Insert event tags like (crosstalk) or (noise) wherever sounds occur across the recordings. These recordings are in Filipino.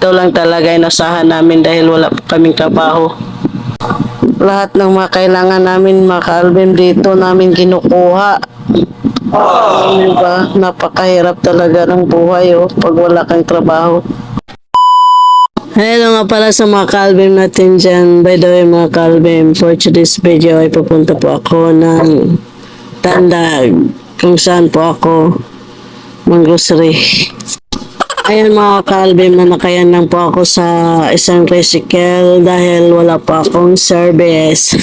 Ito lang talaga inasahan namin dahil wala kaming trabaho. Lahat ng mga kailangan namin mga ka-album dito namin kinukuha. Diba? Napakahirap talaga ng buhay oh, pag wala kang trabaho. Hello nga pala sa mga kalbim natin dyan. By the way mga kalbim, for today's video ay pupunta po ako ng Tandag kung saan po ako mang-grocery. Ayan mga kalbim na nakayan lang po ako sa isang tricycle dahil wala pa akong service.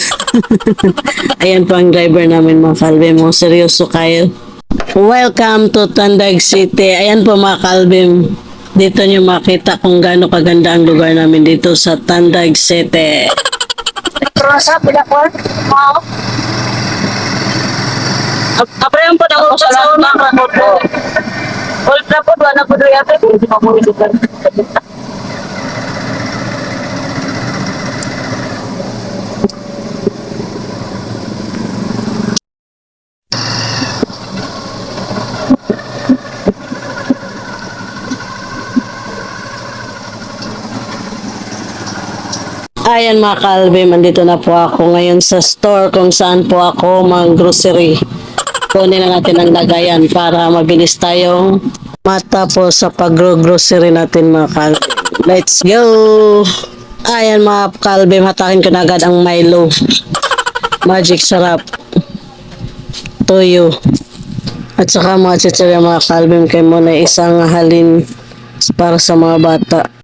(laughs) Ayan po ang driver namin mga kalbim. Mga seryoso kayo. Welcome to Tandag City. Ayan po mga kalbim. Dito nyo makita kung gaano kaganda ang lugar namin dito sa Tandag City. Rosa, Mau. Aprayan po na ako sa sauna. Na po, doon yata. Hindi pa po ito. Ayan mga kalbim, andito na po ako ngayon sa store kung saan po ako mag-grocery. Kunin na natin ang lagayan para mabilis tayong matapos sa pag-grocery natin mga kalbim. Let's go! Ayan mga kalbim, hatakin ko na agad ang Milo. Magic sarap. Toyo. At saka mga chichirya mga kalbim kay mo na isang halin para sa mga bata.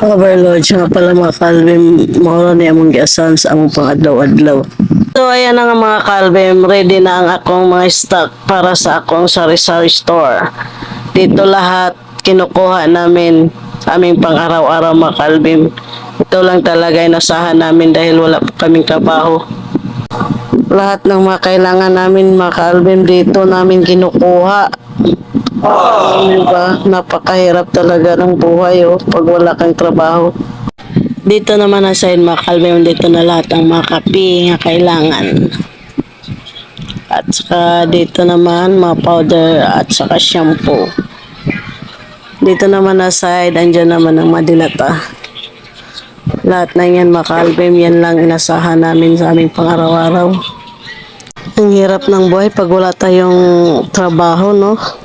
Overload siya nga pala mga kalbim. Maura ni among giasan sa among pang-adlaw-adlaw. So ayan na nga mga kalbim. Ready na ang akong mga stock para sa akong sari-sari store. Dito lahat kinukuha namin aming pang-araw-araw mga kalbim. Ito lang talaga inasahan namin dahil wala pa kaming trabaho. Lahat ng mga kailangan namin mga kalbim dito namin kinukuha. Diba? Napakahirap talaga ng buhay oh, pag wala kang trabaho. Dito naman na side mga kalbim, dito na lahat ang mga kape nga kailangan. At saka dito naman mga powder at saka shampoo. Dito naman na side, andyan naman ang madilata. Lahat na yan mga kalbim, yan lang inasahan namin sa aming pang-araw-araw. Ang hirap ng buhay pag wala tayong trabaho, no?